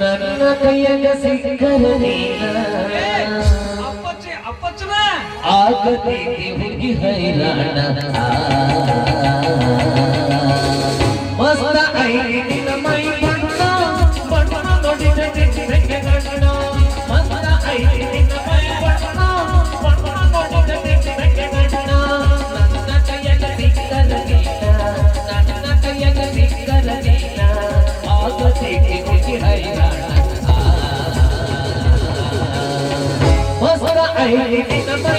ನನ್ನ ಕೈಯಾಗ ಸಿಕ್ಕರ ನೀನ ಆಗದಿಗೆ ಹುಗಿ ಹೈರಾಣ 哎，哎，哎，哎，哎，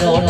no, no.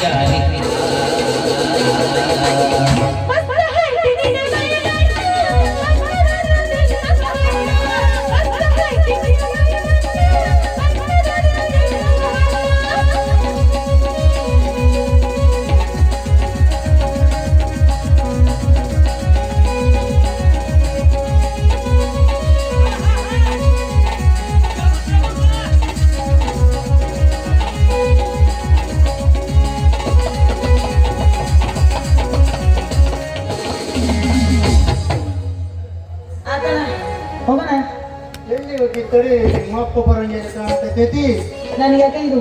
ಹೋಗೋಣ ಎಲ್ಲಿ ಹೋಗಿ ತಡಿ ನಿಮ್ಮಪ್ಪ ಬರಂಗೆ ಕಾಣ್ತೈತಿ ನನಗೆ ಯಾಕೆ ಇದು